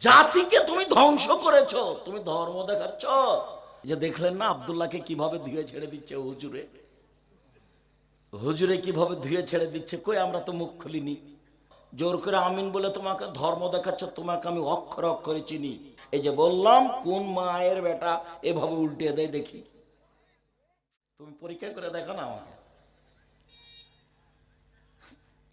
জাতিকে তুমি ধ্বংস করেছ। তুমি ধর্ম দেখাচ্ছ। যে দেখলেন না আবদুল্লাহকে কীভাবে ধুয়ে ছেড়ে দিচ্ছে হুজুরে? হুজুরে কীভাবে ধুয়ে ছেড়ে দিচ্ছে? কই আমরা তো মুখ খুলিনি। জোর করে আমিন বলে তোমাকে ধর্ম দেখাচ্ছ, তোমাকে আমি অক্ষর অক্ষরে চিনি। এই যে বললাম, কোন মায়ের বেটা এভাবে উল্টে দেয় দেখি। তুমি পরীক্ষা করে দেখো না আমাকে।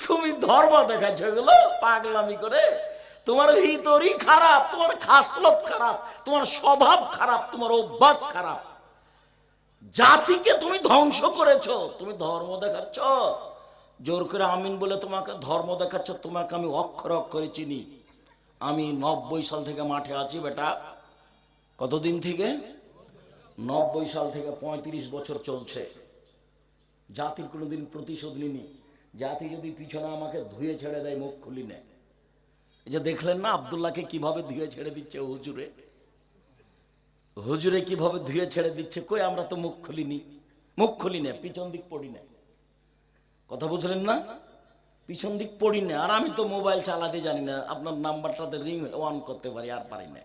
তুমি ধর্ম দেখাচ্ছ এগুলো? পাগলামি করে? তোমার ভিতরই খারাপ, তোমার খাসলত খারাপ, তোমার স্বভাব খারাপ, তোমার অভ্যাস খারাপ। জাতিকে তুমি ধ্বংস করেছ, তুমি ধর্ম দেখাচ্ছ। জোর করে আমিন বলে তোমাকে ধর্ম দেখাচ্ছ, তোমাকে আমি অক্ষর অক্ষরে চিনি। আমি নব্বই সাল থেকে মাঠে আছি বেটা। কতদিন থেকে? নব্বই সাল থেকে পঁয়ত্রিশ বছর চলছে। জাতির কোনোদিন প্রতিশোধ নিনি জাতি যদি পিছনে আমাকে ধুয়ে ছেড়ে দেয়, মুখ খুলি নেয় যে দেখলেন না আবদুল্লাহকে কীভাবে ধুয়ে ছেড়ে দিচ্ছে হুজুরে? হুজুরে কীভাবে ধুয়ে ছেড়ে দিচ্ছে? কই আমরা তো মুখ খুলিনি। মুখ খুলি না, পিছন দিক পড়ি না। কথা বুঝলেন না? পিছন দিক পড়ি না। আর আমি তো মোবাইল চালাতে জানি না। আপনার নাম্বারটাতে রিং অন করতে পারি, আর পারি না।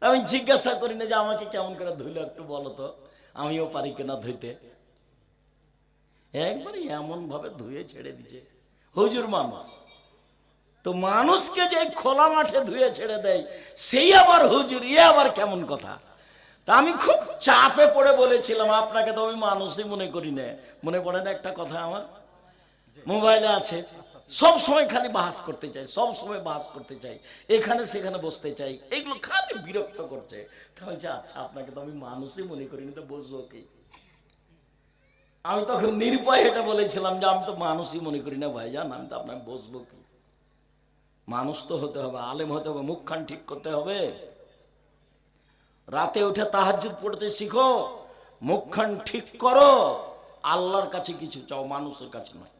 আমি জিজ্ঞাসা করি না যে আমাকে কেমন করে ধুইলো একটু বলো তো। আমিও পারি কিনা ধুইতে। একবারে এমন ভাবে ধুয়ে ছেড়ে দিছে হুজুর মানুষ। তো মানুষকে যে খোলা মাঠে ধুয়ে ছেড়ে দেয় সেই আবার হুজুর ইয়ে আবার কেমন কথা? তা আমি খুব চাপে পড়ে বলেছিলাম আপনাকে তো আমি মানুষই মনে করি না। মনে পড়ে না একটা কথা আমার? মোবাইলে আছে। সব সময় খালি বাহাস করতে চাই সব সময় বাহাস করতে চাই এখানে সেখানে বসতে চাই এগুলো খালি বিরক্ত করছে। তা বলছি, আচ্ছা আপনাকে তো আমি মানুষই মনে করিনি তো বসবো কি? আমি তখন নির্ভয় এটা বলেছিলাম যে আমি তো মানুষই মনে করি না ভাই ভাইজান আমি তো আপনার বসবো কি? মানুষ তো হতে হবে, আলেম হতে হবে, মুখখান ঠিক করতে হবে। রাতে উঠে তাহাজ্জুদ পড়তে শিখো, মুখখান ঠিক করো, আল্লাহর কাছে কিছু চাও, মানুষের কাছে নয়।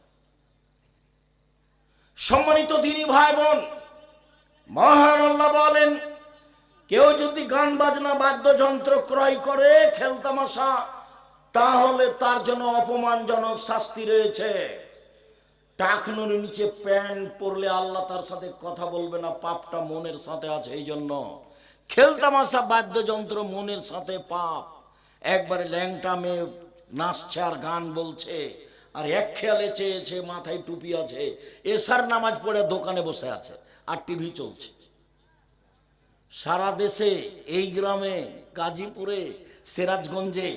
সম্মানিত দিনী ভাই বোন মহান আল্লাহ বলেন, কেউ যদি গান বাজনা, বাদ্যযন্ত্র ক্রয় করে খেলতামাশা তাহলে তার জন্য অপমানজনক শাস্তি রয়েছে। টাকনুর নিচে প্যান্ট পরলে আল্লাহ তার সাথে কথা বলবে না, পাপটা মনের সাথে আছে এই জন্য। খেলতামাশা বাদ্যযন্ত্র মনের সাথে পাপ। একবারে ল্যাংটা মেয়ে নাচছে আর গান বলছে, আর এক খেয়ালে চেয়েছে, মাথায় টুপি আছে, এসার নামাজ পড়ে দোকানে বসে আছে, আর টিভি চলছে। সারা দেশে, এই গ্রামে, গাজীপুরে, সিরাজগঞ্জে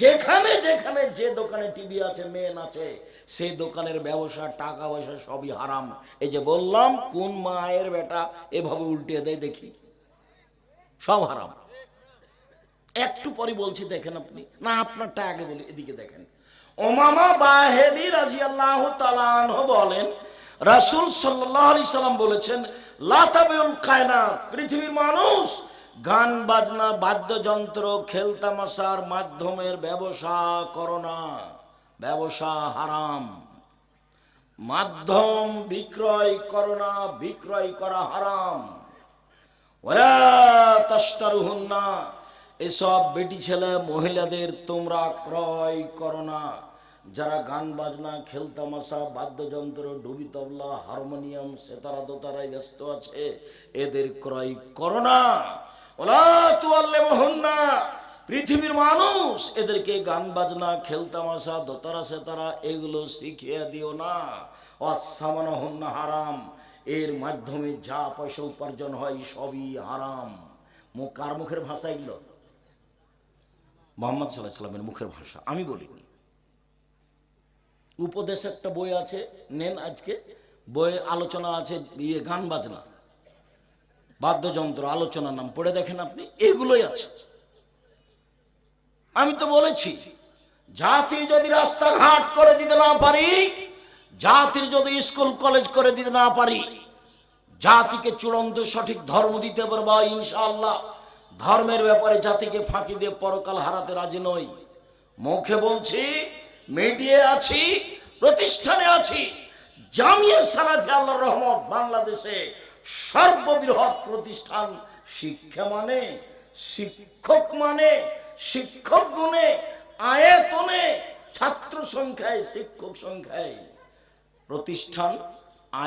যেখানে যেখানে যে দোকানে টিভি আছে মেন আছে, সেই দোকানের ব্যবসা, টাকা পয়সা সবই হারাম। এই যে বললাম, কোন মায়ের বেটা এভাবে উল্টে দেয় দেখি? সব হারাম। একটু পরে বলছি, দেখেন আপনি। না, আপনারটা আগে বলি, এদিকে দেখেন। ওমামা বাহেদি রাজি আল্লাহ বলেন, রাসুল সাল্লাহ আলি সাল্লাম বলেছেন লাতাবেউল কায়না পৃথিবীর মানুষ গান, বাজনা, বাদ্যযন্ত্র, খেলতামাশার মাধ্যমের ব্যবসা করো না। ব্যবসা হারাম। মাধ্যম বিক্রয় করো না, বিক্রয় করা হারাম। ওয়া এসব বেটি ছেলে মহিলাদের তোমরা ক্রয় করো না। যারা গান, বাজনা, খেলতামাশা, বাদ্যযন্ত্র, ডুবি তবলা, হারমোনিয়াম, সেতারা দোতারায় ব্যস্ত আছে, এদের ক্রয় করো না। ওলা তুয়াল্লে মোহন্না পৃথিবীর মানুষ এদেরকে গান, বাজনা, খেলতামাশা দোতারা সেতারা এগুলো শিখিয়ে দিও না। অসামান্য হন্না হারাম। এর মাধ্যমে যা পয়সা উপার্জন হয় সবই হারাম। কার মুখের ভাষা এগুলো? মোহাম্মদ সাল্লাহ সাল্লামের মুখের ভাষা। আমি বলিনি। উপদেশ একটা বই আছে, নেন আজকে। বইয়ে আলোচনা আছে ইয়ে গান, বাজনা। বাদ্যযন্ত্র, আলোচনার নাম পড়ে দেখেন আপনি, এগুলোই আছে। আমি তো বলেছি, জাতি যদি রাস্তাঘাট করে দিতে না পারি, জাতির যদি স্কুল, কলেজ করে দিতে না পারি, জাতিকে চূড়ান্ত সঠিক ধর্ম দিতে পারব ইনশাআল্লাহ। ধর্মের ব্যাপারে জাতিকে ফাঁকি দিয়ে পরকাল হারাতে রাজি নই। মুখে বলছি মিডিয়া আছি, প্রতিষ্ঠানে আছি, জামিয়া সালাফি আল্লাহ রহমত বাংলাদেশে সর্ববৃহৎ প্রতিষ্ঠান শিক্ষা মানে শিক্ষক মানে শিক্ষক গুণে, আয়তনে, ছাত্র সংখ্যায়, শিক্ষক সংখ্যায়। প্রতিষ্ঠান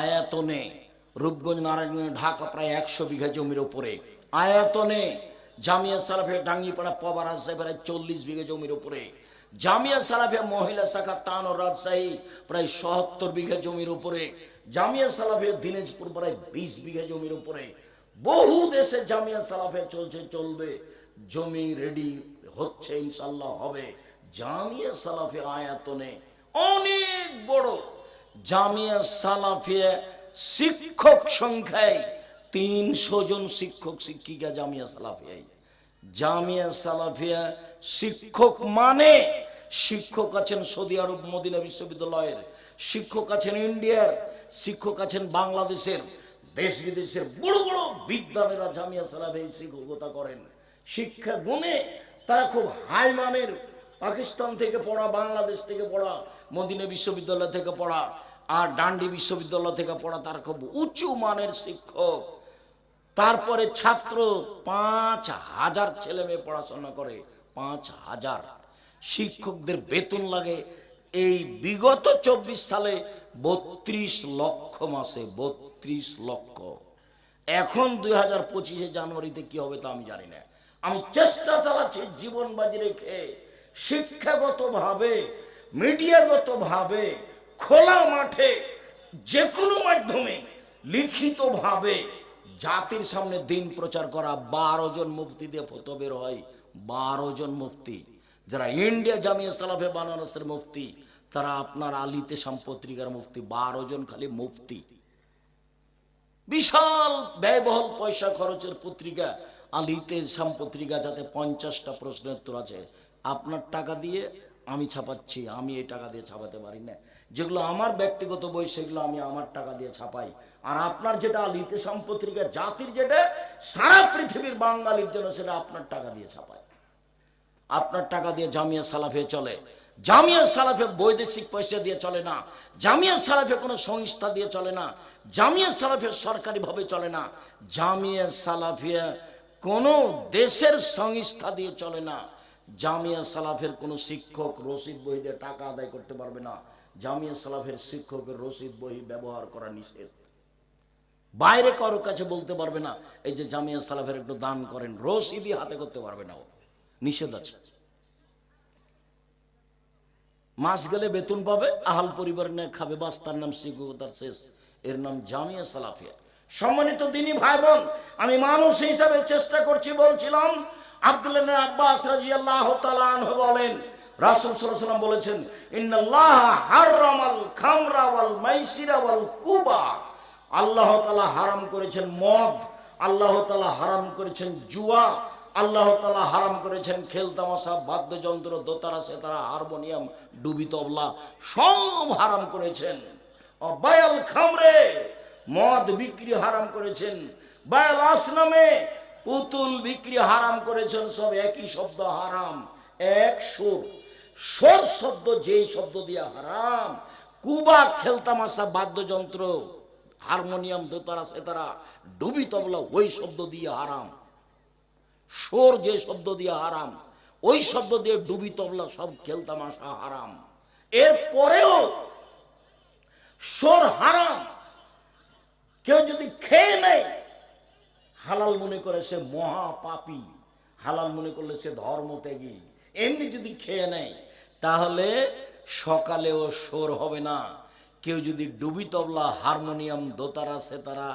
আয়াতনে, রূপগঞ্জ, নারায়ণগঞ্জ, ঢাকা প্রায় একশো বিঘা জমির উপরে। আয়তনে, জামিয়া সালাফে ডাঙ্গিপাড়া, পবার রাজশাহী প্রায় চল্লিশ বিঘা জমির উপরে। জামিয়া সালাফে মহিলা শাখা তান ও রাজশাহী প্রায় সত্তর বিঘা জমির উপরে। জামিয়া সালাফে দিনাজপুর প্রায় বিশ বিঘা জমির উপরে। বহু দেশে জামিয়া সালাফে চলছে, চলবে। জমি রেডি হচ্ছে, ইনশাল্লাহ হবে। জামিয়া সালাফে আয়াতনে অনেক বড়। জামিয়া সালাফিয়া শিক্ষক সংখ্যায় তিনশো জন শিক্ষক, শিক্ষিকা জামিয়া সালাফিয়ায় জামিয়া সালাফিয়া শিক্ষক মানে শিক্ষক আছেন সৌদি আরব মদিনা বিশ্ববিদ্যালয়ের। শিক্ষক আছেন ইন্ডিয়ার। শিক্ষক আছেন বাংলাদেশের, দেশ বিদেশের বড় বড় বিদ্যালয়েরা জামিয়া সালাফে শিক্ষকতা করেন। শিক্ষা গুণে তারা খুব হাই মানের পাকিস্তান থেকে পড়া, বাংলাদেশ থেকে পড়া, মদিনা বিশ্ববিদ্যালয় থেকে পড়া, আর ডান্ডি বিশ্ববিদ্যালয় থেকে পড়া তার খুব উঁচু মানের শিক্ষক। তারপরে ছাত্র পাঁচ হাজার ছেলে মেয়ে পড়াশোনা করে, পাঁচ হাজার। শিক্ষকদের বেতন লাগে এই বিগত চব্বিশ সালে বত্রিশ লক্ষ মাসে, বত্রিশ লক্ষ। এখন দুই হাজার পঁচিশে জানুয়ারিতে কি হবে তা আমি জানি না। আমি চেষ্টা চালাচ্ছি জীবন বাজি রেখে শিক্ষাগত ভাবে মিডিয়াগত ভাবে খোলা মাঠে যে কোনো মাধ্যমে লিখিত ভাবে জাতির সামনে দিন প্রচার করা। বারো জন মুফতি দিয়ে ফতো বের হয়, বারো জন মুফতি। যারা ইন্ডিয়া জামিয়া সালাফে বানারসের মুফতি, তারা আপনার আলিতে সাম পত্রিকার মুফতি, বারো জন খালি মুফতি। বিশাল ব্যয়বহুল পয়সা খরচের পত্রিকা, আলিতে সাম পত্রিকা যাতে পঞ্চাশটা প্রশ্নের উত্তর আছে, আপনার টাকা দিয়ে আমি ছাপাচ্ছি, আমি এই টাকা দিয়ে ছাপাতে পারি না। যেগুলো আমার ব্যক্তিগত বই, সেগুলো আমি আমার টাকা দিয়ে ছাপাই। আর আপনার যেটা আলিতে সাম পত্রিকা জাতির যেটা, সারা পৃথিবীর বাঙালির জন্য সেটা আপনার টাকা দিয়ে ছাপায় আপনার টাকা দিয়ে জামিয়া সালাফে চলে। জামিয়া সালাফে বৈদেশিক পয়সা দিয়ে চলে না। জামিয়া সালাফে কোনো সংস্থা দিয়ে চলে না। জামিয়া সালাফে সরকারিভাবে চলে না। জামিয়া সালাফিয়া কোনো দেশের সংস্থা দিয়ে চলে না। জামিয়া সালাফের কোনো শিক্ষক রসিদ বই দিয়ে টাকা আদায় করতে পারবে না। জামিয়া সালাফের শিক্ষকের রসিদ বই ব্যবহার করা নিষেধ। বাইরে কারও কাছে বলতে পারবে না, এই যে জামিয়া সালাফের একটু দান করেন, রসিদই হাতে করতে পারবে না ও। নিষেধ আছে। মাস গেলে বেতন পাবে, আহাল পরিবার নিয়ে খাবে, বাস, তার নাম শিক্ষকতার শেষ। এর নাম জামিয়া সালাফিয়া। সম্মানিত দিনী ভাই বোন আমি মানুষ হিসাবে চেষ্টা করছি, বলছিলাম আব্দুল্লাহ আব্বাস রাজিয়াল্লাহ তাআলা বলেন, রাসূল ওয়াসাল্লাম বলেছেন, ইন্নাল্লাহ হারামাল খামরা ওয়াল কুবা। আল্লাহ তাআলা হারাম করেছেন মদ, আল্লাহ তাআলা হারাম করেছেন জুয়া আল্লাহ তাআলা হারাম করেছেন, খেল তামাশা, বাদ্যযন্ত্র, দোতারা, সেতারা, হারমোনিয়াম, ডুবি তবলা, সব হারাম করেছেন। বায়াল খামরে, মদ বিক্রি হারাম করেছেন। বায়াল আসনামে, পুতুল বিক্রি হারাম করেছেন, সব একই শব্দ হারাম। এক সুর, সোর শব্দ যেই শব্দ দিয়ে হারাম। কুবা খেলতামাশা বাদ্যযন্ত্র, হারমোনিয়াম, দোতারা, সেতারা, ডুবি তবলা, ওই শব্দ দিয়ে হারাম। সোর যে শব্দ দিয়ে হারাম, ওই শব্দ দিয়ে ডুবি তবলা সব খেলতামাশা হারাম। এরপরেও সোর হারাম। কেউ যদি খেয়ে নেয়, হালাল মনে করে সে মহা পাপি, হালাল মনে করলে সে ধর্ম ত্যাগী এমনি যদি খেয়ে নেয়, তাহলে সকালেও সোর হবে না। কেউ যদি ডুবি তবলা, হারমোনিয়াম, দোতারা, সেতারা,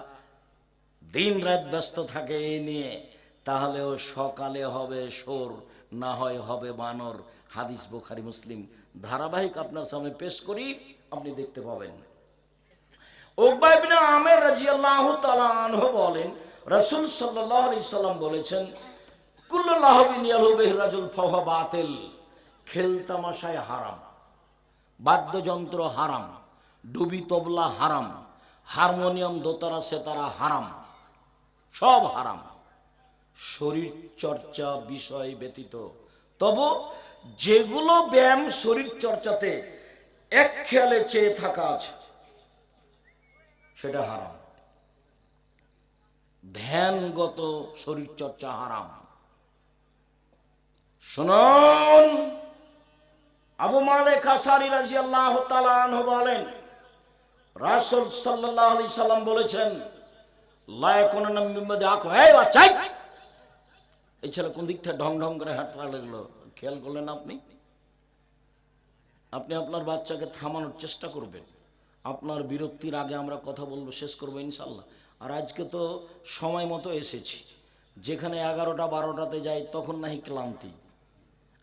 দিন রাত ব্যস্ত থাকে এই নিয়ে তাহলেও সকালে হবে সোর না হয় হবে বানর। হাদিস বোখারি, মুসলিম। ধারাবাহিক আপনার সামনে পেশ করি, আপনি দেখতে পাবেন। উকবা আমের রাদিয়াল্লাহু তাআলা আনহু বলেন, রাসূল সাল্লাল্লাহু আলাইহি সাল্লাম বলেছেন, কুল্লু লাহবিন ইয়ালহু রাজুল ফাহুয়া বাতিল। খেলতামাশায় হারাম। বাদ্যযন্ত্র হারাম। ডুবি তবলা হারাম। হারমোনিয়াম, দোতারা, সেতারা হারাম। সব হারাম। শরীর চর্চা বিষয় ব্যতীত। তবু যেগুলো ব্যায়াম শরীর চর্চাতে এক খেয়ালে চেয়ে থাকা আছে, সেটা হারাম। ধ্যানগত শরীর চর্চা হারাম। শুনুন, আবু মালেক আসারি রাজি আল্লাহ বলেন, রাসূল সাল্লাল্লাহু আলাইহি সাল্লাম বলেছেন, লা ইয়াকুনান্না মিম্মাদি আকুম। এই বাচ্চাই এই ছেলে কোন দিক থেকে ঢং ঢং করে হাঁটতে লাগল? খেয়াল করলেন আপনি? আপনি আপনার বাচ্চাকে থামানোর চেষ্টা করবেন। আপনার বিরক্তির আগে আমরা কথা বলব, শেষ করব ইনশাল্লাহ আর আজকে তো সময় মতো এসেছি। যেখানে এগারোটা, বারোটাতে যাই, তখন নাহি ক্লান্তি।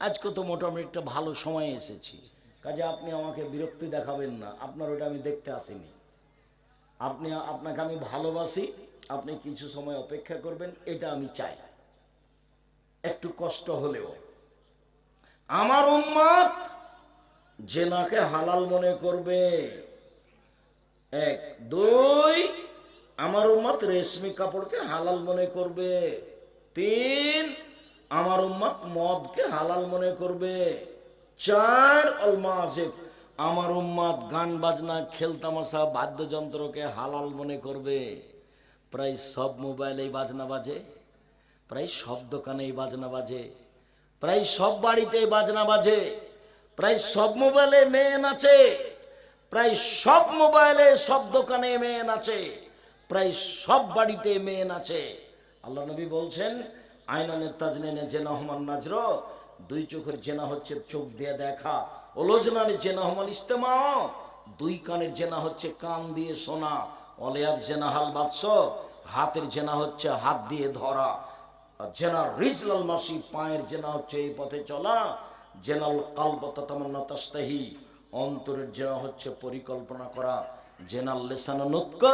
আজকে তো মোটামুটি একটা ভালো সময় এসেছি। কাজে আপনি আমাকে বিরক্তি দেখাবেন না। আপনার ওটা আমি দেখতে আসিনি। আপনি, আপনাকে আমি ভালোবাসি। আপনি কিছু সময় অপেক্ষা করবেন, এটা আমি চাই। একটু কষ্ট হলেও। আমার উম্মত জেনাকে হালাল মনে করবে। এক, দুই, আমার উম্মত রেশমি কাপড়কে হালাল মনে করবে। তিন, আমার উম্মত মদকে হালাল মনে করবে। চার অলমাসিফ আমার উম্মত গান বাজনা খেলতামাশা বাদ্যযন্ত্রকে হালাল মনে করবে। প্রায় সব মোবাইলেই বাজনা বাজে। প্রায় সব দোকানেই বাজনা বাজে। প্রায় সব বাড়িতেই বাজনা বাজে। প্রায় সব মোবাইলে মেয়ে নাচে প্রায় সব মোবাইলে সব দোকানে মেয়ে নাচে প্রায় সব বাড়িতে মেয়ে নাচে আল্লাহ নবী বলছেন আইনানের তাজনেনে জেনা হমান নাজর, দুই চোখের জেনা হচ্ছে চোখ দিয়ে দেখা। ওলোজনানের জেনা হমান ইস্তেমা, দুই কানের জেনা হচ্ছে কান দিয়ে শোনা। অলেয়াদ জেনা হাল বাদশ, হাতের জেনা হচ্ছে হাত দিয়ে ধরা। জেনার রিজলাল মাসি, পায়ের জেনা হচ্ছে এই পথে চলা। জেনাল কালবতা তামান্না অন্তরের জেনা হচ্ছে পরিকল্পনা করা। জেনার লেসানো নুৎক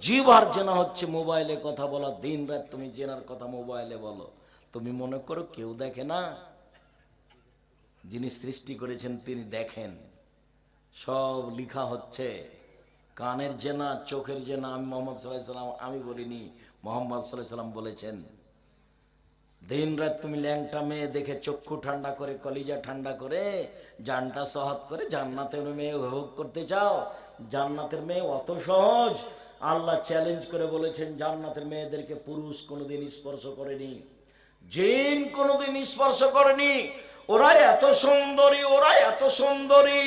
জিভার জেনা হচ্ছে মোবাইলে কথা বলা। দিন রাত তুমি জেনার কথা মোবাইলে বলো। তুমি মনে করো কেউ দেখে না? যিনি সৃষ্টি করেছেন তিনি দেখেন। সব লিখা হচ্ছে। কানের জেনা, চোখের জেনা, আমি মোহাম্মদ সাল্লাহ সাল্লাম, আমি বলিনি, মোহাম্মদ সাল্লাহ সাল্লাম বলেছেন। দিন রাত তুমি ল্যাংটা মেয়ে দেখে চক্ষু ঠান্ডা করে, কলিজা ঠান্ডা করে, জানটা সহজ করে জান্নাতের মেয়ে উপভোগ করতে চাও। জান্নাতের মেয়ে অত সহজ। আল্লাহ চ্যালেঞ্জ করে বলেছেন, জান্নাতের মেয়েদেরকে পুরুষ কোনোদিন স্পর্শ করেনি। জিন কোনোদিন স্পর্শ করেনি। ওরা এত সুন্দরী, ওরা এত সুন্দরী।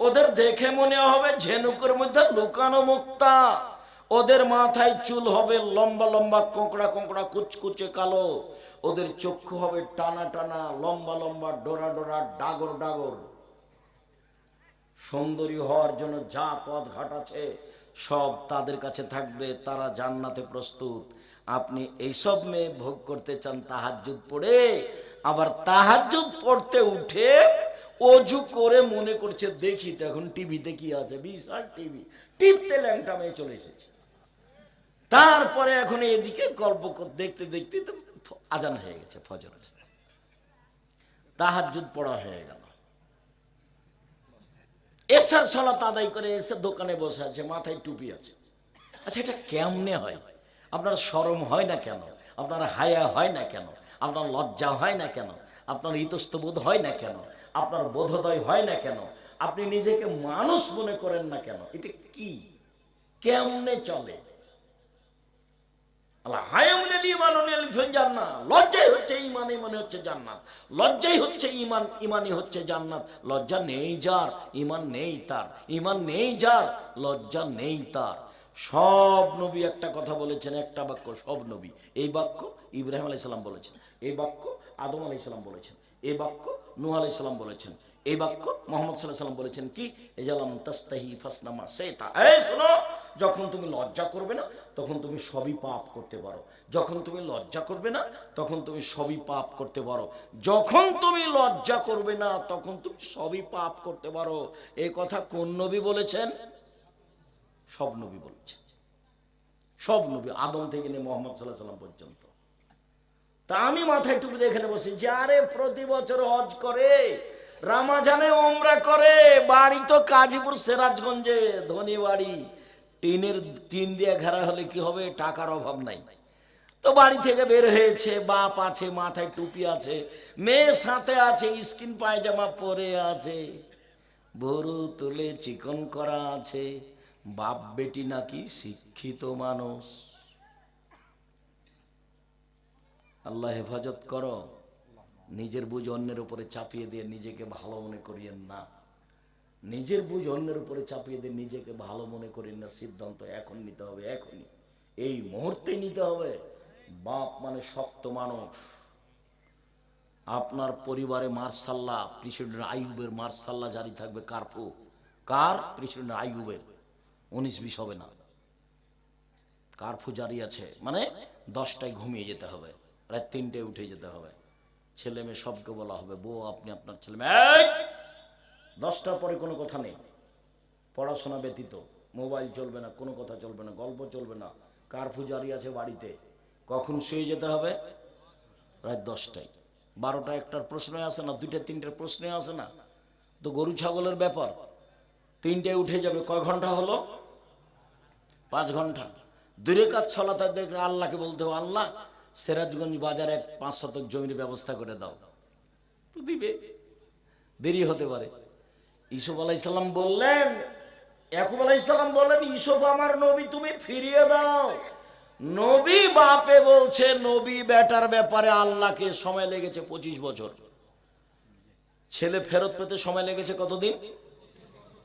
ওদের দেখে মনে হবে ঝেনুকের মধ্যে লুকানো মুক্তা। ওদের মাথায় চুল হবে লম্বা লম্বা, কোঁকড়া কোঁকড়া, কুচকুচে কালো। ওদের চক্ষু হবে টানা টানা, লম্বা লম্বা, ডোরা ডোরা, ডাগর ডাগর। সুন্দরী হওয়ার জন্য যা পথ ঘাট আছে, সব তাদের কাছে থাকবে, তারা জান্নাতে প্রস্তুত। আপনি এইসব মেয়ে ভোগ করতে চান তাহাজুদ পড়ে, আবার তাহাজুদ পড়তে উঠে অজু করে মনে করছে, দেখি তো এখন টিভিতে কি আছে, বিশাল টিভি টিপতে ল্যাংটা মেয়ে চলে এসেছে। তারপরে এখন এদিকে গল্প দেখতে দেখতে তো আজান হয়ে গেছে ফজর তাহাজুদ পড়া হয়ে গেল। এসার সলাত আদায় করে এসে দোকানে বসে আছে, মাথায় টুপি আছে। আচ্ছা এটা কেমনে হয়? আপনার শরম হয় না কেন? আপনার হায়া হয় না কেন? আপনার লজ্জা হয় না কেন? আপনার ইতস্তবোধ হয় না কেন? আপনার বোধোদয় হয় না কেন? আপনি নিজেকে মানুষ মনে করেন না কেন? এটা কি? কেমনে চলে আল্লাহ হায়ামুনের ইমান ফেল জান্নাত সব নবী একটা কথা বলেছেন, একটা বাক্য, সব নবী। এই বাক্য ইব্রাহিম আলাইহিস সালাম বলেছেন। এই বাক্য আদম আলাইহিস সালাম বলেছেন। এই বাক্য নূহ আলাইহিস সালাম বলেছেন। এই বাক্য মোহাম্মদ সাল্লাহ সাল্লাম বলেছেন কি? এজালাম তাস্তাহি ফাসনামা সেতা এই শোনো যখন তুমি লজ্জা করবে না, তখন তুমি সবই পাপ করতে পারো। যখন তুমি লজ্জা করবে না, তখন তুমি সবই পাপ করতে পারো। যখন তুমি লজ্জা করবে না, তখন তুমি সবই পাপ করতে পারো। এই কথা কোন নবী বলেছেন? সব নবী বলেছেন। সব নবী, আদম থেকে নিয়ে মোহাম্মদ সাল্লাহ সাল্লাম পর্যন্ত। তা আমি মাথায় টুপি এখানে বসি যে আরে প্রতি বছর হজ করে, রামাজানে ওমরা করে, বাড়ি তো কাজীপুর, সিরাজগঞ্জে ধনী বাড়ি টিনের, টিন দিয়ে ঘেরা হলে কি হবে? টাকার অভাব নাই। তো বাড়ি থেকে বের হয়েছে, বাপ আছে, মাথায় টুপি আছে, মেয়ে সাথে আছে, স্কিন পায়জামা পরে আছে, ভরু তুলে চিকন করা আছে, বাপ বেটি নাকি শিক্ষিত মানুষ। আল্লাহ হেফাজত করো, নিজের বুঝ অন্যের উপরে চাপিয়ে দিয়ে নিজেকে ভালো মনে করিয়েন না। নিজের বুঝ অন্যের উপরে চাপিয়ে দিয়ে নিজেকে ভালো মনে করেন না, সিদ্ধান্ত এখন নিতে হবে, এখনই। এই মুহূর্তেই নিতে হবে। বাপ মানে শক্ত মানুষ। আপনার পরিবারে মার্শাল্লাহ, প্রেসিডেন্ট আইয়ুবের মার্শাল্লাহ জারি থাকবে কারফু কার? প্রেসিডেন্ট আইয়ুবের। উনিশ বিশ হবে না। কারফু জারি আছে? মানে দশটায় ঘুমিয়ে যেতে হবে, রাত তিনটায় উঠে যেতে হবে। ছেলে মেয়ে সবকে বলা হবে, বউ আপনি আপনার ছেলে মেয়ে! দশটার পরে কোনো কথা নেই। পড়াশোনা ব্যতীত, মোবাইল চলবে না, কোনো কথা চলবে না, গল্প চলবে না। কারফু জারি আছে বাড়িতে? কখন শুয়ে যেতে হবে? রাত দশটায়। বারোটা একটার প্রশ্নই আসে না, দুইটা তিনটার প্রশ্নই আসে না। তো গরু ছাগলের ব্যাপার তিনটায় উঠে যাবে, কয় ঘণ্টা হলো? পাঁচ ঘণ্টা। দূরে কাজ ছলাতে দেখলে আল্লাহকে বলতে হবে, আল্লাহ, সিরাজগঞ্জ বাজারে এক পাঁচ শতক জমির ব্যবস্থা করে দাও। তো দিবে। দেরি হতে পারে। ইসুফ আলাইসাল্লাম বললেন, ইয়াকুব আলাইসাল্লাম বললেন, ইসুফ আমার নবী, তুমি ফিরিয়ে দাও। নবী বাপে বলছে, নবী বেটার ব্যাপারে আল্লাহকে সময় লেগেছে পঁচিশ বছর। ছেলে ফেরত পেতে সময় লেগেছে কতদিন?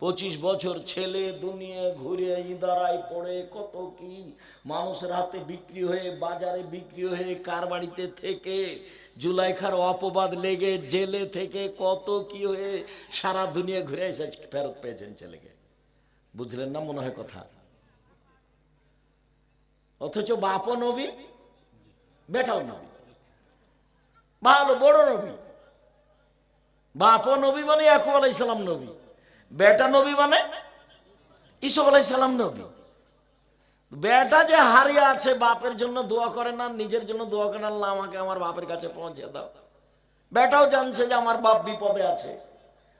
পঁচিশ বছর ছেলে দুনিয়া ঘুরে ইদারায় পড়ে, কত কি? মানুষের হাতে বিক্রি হয়ে, বাজারে বিক্রি হয়ে, কার বাড়িতে থেকে? জুলাইখার অপবাদ লেগে জেলে থেকে কত কি হয়ে, সারা দুনিয়া ঘুরে এসে ফেরত পেয়েছেন ছেলেকে। বুঝলেন না মনে হয় কথা? অথচ বাপও নবী, বেটাও নবী, ভালো বড় নবী। বাপও নবী মানে ইয়াকুব আলাইসালাম নবী। বেটা নবী মানে? ইসব আলাই সালাম নবী। বেটা যে হারিয়ে আছে, বাপের জন্য দোয়া করে না, নিজের জন্য দোয়া করে না আমাকে আমার বাপের কাছে পৌঁছে দাও। বেটাও জানছে যে আমার বাপ বিপদে আছে।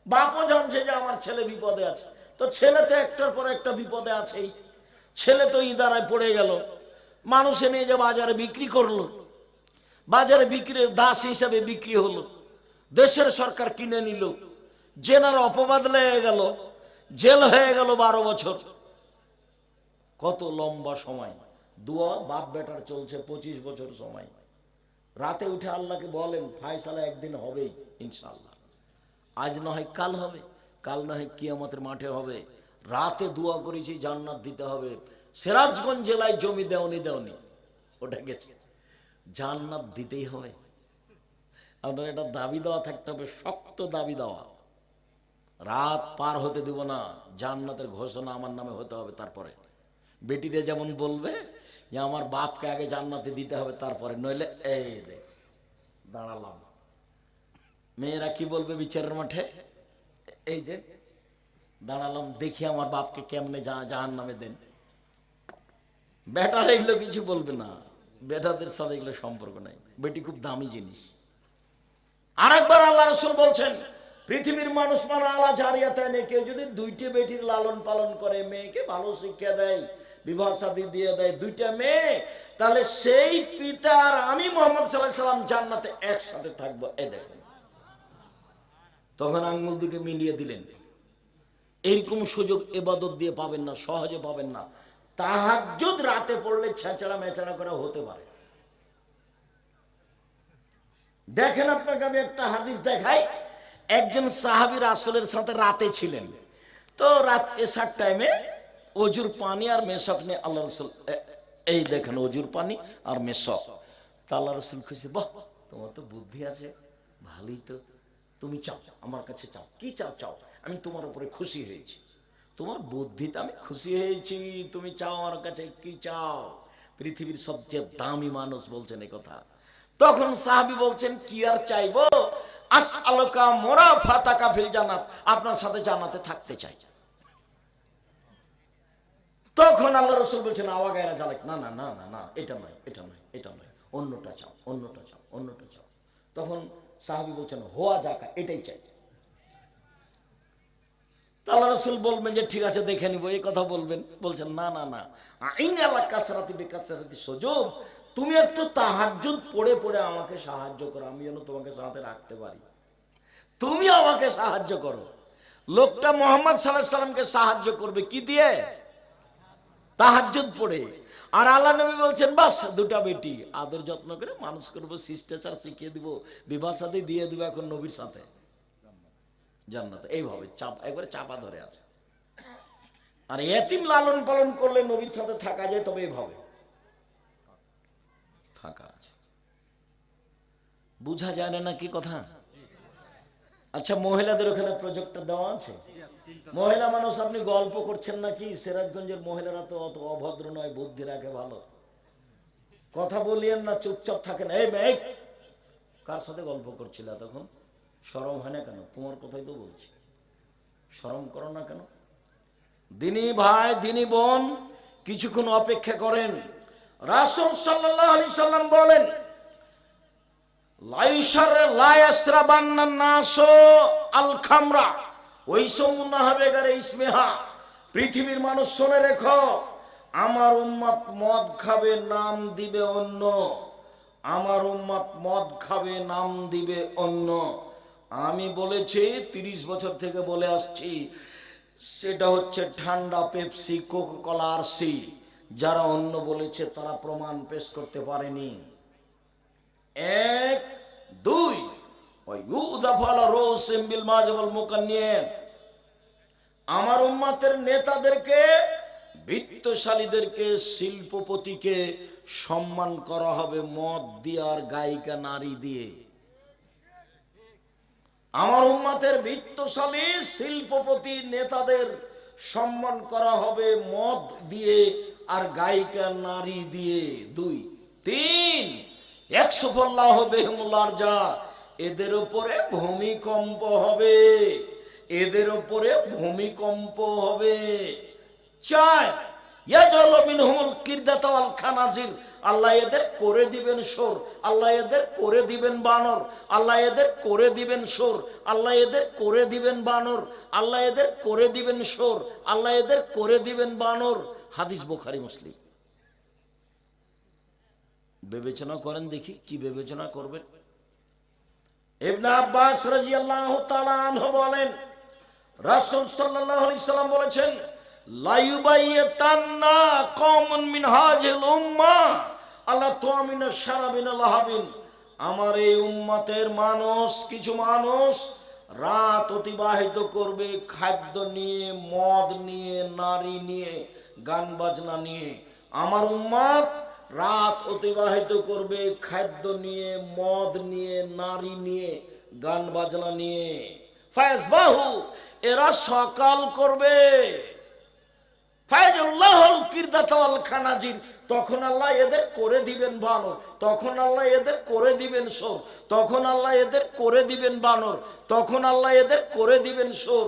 বাপও জানছে যে আমার ছেলে বিপদে আছে। তো ছেলে তো একটার পর একটা বিপদে আছেই। ছেলে তো ইদারায় পড়ে গেল। মানুষে নিয়ে যে বাজারে বিক্রি করল। বাজারে বিক্রির দাস হিসাবে বিক্রি হলো। দেশের সরকার কিনে নিল। জেনার অপবাদ লেগে গেল। জেল হয়ে গেল বারো বছর। কত লম্বা সময়। দুয়া বাপ বেটার চলছে পঁচিশ বছর সময়। রাতে উঠে আল্লাহকে বলেন, ফায়সালা একদিন হবেই ইনশাল্লাহ আজ না হয় কাল হবে, কাল না হয় কিয়ামতের মাঠে হবে। রাতে দোয়া করেছি, জান্নাত দিতে হবে। সিরাজগঞ্জ জেলায় জমি দেওনি দেওনি। ওটা গেছে। জান্নাত দিতেই হবে। আপনার এটা দাবি দেওয়া থাকতে হবে, শক্ত দাবি দেওয়া। রাত পার হতে দেব না, জান্নাতের ঘোষণা আমার নামে হতে হবে তারপরে। বেটিরে যেমন বলবে যে, আমার বাপকে আগে জান্নাতে দিতে হবে তারপরে, নইলে এই দে, দাঁড়ালাম। মেয়েরা কি বলবে বিচারের মাঠে? এই যে, দাঁড়ালাম, দেখি আমার বাপকে কেমনে জাহান নামে দেন। বেটারা এগুলো কিছু বলবে না। বেটাদের সাথে এগুলো সম্পর্ক নাই। বেটি খুব দামি জিনিস। আরেকবার আল্লাহ রসুল বলছেন পৃথিবীর মানুষ মানে আলা জারিয়াতে নেই কেউ যদি দুইটি বেটির লালন পালন করে, মেয়েকে ভালো শিক্ষা দেয়, বিবাহ সাদী দিয়ে দেয় দুইটা মেয়ে, তাহলে সেই পিতার আমি মোহাম্মদ সাল্লাহ সাল্লাম জান্নাতে একসাথে থাকব। এ দেখেন। তখন আঙ্গুল দুটো মিলিয়ে দিলেন। এইরকম সুযোগ এবাদত দিয়ে পাবেন না, সহজে পাবেন না। তাহাজ্জুদ রাতে পড়লে ছেঁচড়া মেচড়া করে হতে পারে। দেখেন আপনাকে আমি একটা হাদিস দেখাই। একজন সাহাবি রাসুলের সাথে রাতে ছিলেন। তো রাত এসার টাইমে অজুর পানি আর মেশক নিয়ে আল্লাহ রসুল এই দেখেন অজুর পানি আর মেশক। তা আল্লাহ রসুল খুশি, বাহ, তোমার তো বুদ্ধি আছে, ভালোই তো। তুমি চাও, আমার কাছে চাও, কি চাও চাও? আমি তোমার উপরে খুশি হয়েছি। তোমার বুদ্ধিতে আমি খুশি হয়েছি, তুমি চাও আমার কাছে কি চাও? পৃথিবীর সবচেয়ে দামি মানুষ বলছেন কথা। তখন সাহাবি বলছেন, কি আর চাইব? আস আলোকা মোরা ফাতাকা ফিল জান্নাত। আপনার সাথে জান্নাতে থাকতে চাই। তখন আল্লাহ রসুল বলছেন, আওয়া গায়রা জালাক। না না না না না, এটা নয় এটা নয় এটা নয়। অন্যটা চাও অন্যটা চাও অন্যটা চাও। তখন সাহাবি বলছেন, হোয়া জাকা এটাই চাই। আল্লাহ রসুল বলবেন যে, ঠিক আছে, দেখে নিবো। এই কথা বলবেন, বলছেন, না না না। আইন আল্লাহ কাসরাতি বেকাসরাতি সুযোগ তুমি একটু তাহাজ্জুদ পড়ে পড়ে আমাকে সাহায্য করো, আমি যেন তোমাকে সাথে রাখতে পারি। তুমি আমাকে সাহায্য করো। লোকটা মোহাম্মদ সাল্লাহ সাল্লামকে সাহায্য করবে কি দিয়ে? তাহাজ্জুদ পড়ে। আর আল্লাহ নবী বলছেন, বাস, দুটা বেটি, আদর যত্ন করে মানুষ করব, শিষ্টাচার শিখিয়ে দিব, বিবাহ সাথে দিয়ে দিব এখন নবীর সাথে। জান্নাতে, এইভাবে চাপ, একবারে চাপা ধরে আছে। আর এতিম লালন পালন করলে নবীর সাথে থাকা যায়, তবে এইভাবে থাকা আছে বুঝা যায় না কি কথা? আচ্ছা মহিলাদের ওখানে প্রজেক্টটা দেওয়া আছে? মহিলা মানুষ, আপনি গল্প করছেন নাকি? সিরাজগঞ্জের মহিলারা তো অত অভদ্র নয়, বুদ্ধি রাখে ভালো। কথা বলিয়েন না, চুপচাপ থাকেন। এই মেয়ে, কার সাথে গল্প করছিল তখন? সরম হয় না কেন? তোমার কথাই তো বলছি। সরম করো না কেন? দিনী ভাই, দিনী বোন, কিছুক্ষণ অপেক্ষা করেন। রাসূল সাল্লাল্লাহু আলাইহি সাল্লাম বলেন লাইসার লায়াসরা বান্না নাসো আল খামরা ওই সমুন্না হবে গারে ইসমেহা পৃথিবীর মানুষ শুনে রেখো, আমার উম্মত মদ খাবে, নাম দিবে অন্য। আমার উম্মত মদ খাবে, নাম দিবে অন্য। আমি বলেছি, তিরিশ বছর থেকে বলে আসছি, সেটা হচ্ছে ঠান্ডা পেপসি, কোকোকলা আর সি যারা অন্য বলেছে, তারা প্রমাণ পেশ করতে পারেনি। এক, দুই। আমার উম্মাতের নেতাদেরকে, বৃত্তশালীদেরকে, শিল্পপতিকে সম্মান করা হবে মদ দিয়ে আর গায়িকা নারী দিয়ে। আমার উম্মাতের বৃত্তশালী, শিল্পপতি নেতাদের সম্মান করা হবে মদ দিয়ে আর গায়িকা নারী দিয়ে। দুই, তিন। একশো ফল্লাহ হবে হেমুল্লার যা এদের উপরে ভূমিকম্প হবে। এদের উপরে ভূমিকম্প হবে। চার আল্লাহ এদের করে দিবেন সোর, আল্লাহ এদের করে দিবেন বানর, আল্লাহ এদের করে দিবেন সোর, আল্লাহ এদের করে দিবেন বানর, আল্লাহ এদের করে দিবেন সোর, আল্লাহ এদের করে দিবেন বানর। হাদিস বোখারি, মুসলিম। বিবেচনা করেন দেখি, কি বিবেচনা করবেন? ইবনে আব্বাস রাদিয়াল্লাহু তাআলা আনহু বলেন, রাসূল সাল্লাল্লাহু আলাইহি সাল্লাম বলেছেন লায়ুবাইয়াতান্না কওমুন মিন হাযিল উম্মাহ আল্লাহ তুমিনা শারাবিন লাহাবিন আমার এই উম্মতের মানুষ, কিছু মানুষ রাত অতিবাহিত করবে, খাদ্য নিয়ে, মদ নিয়ে, নারী নিয়ে, গান বাজনা নিয়ে। আমার উম্মত রাত অতিবাহিত করবে, খাদ্য নিয়ে, মদ নিয়ে, নারী নিয়ে, গান বাজনা নিয়ে। ফায়াজ বাহু, এরা সকাল করবে। তখন আল্লাহ এদের করে দিবেন বানর, তখন আল্লাহ এদের করে দিবেন সোর তখন আল্লাহ এদের করে দিবেন বানর, তখন আল্লাহ এদের করে দিবেন সোর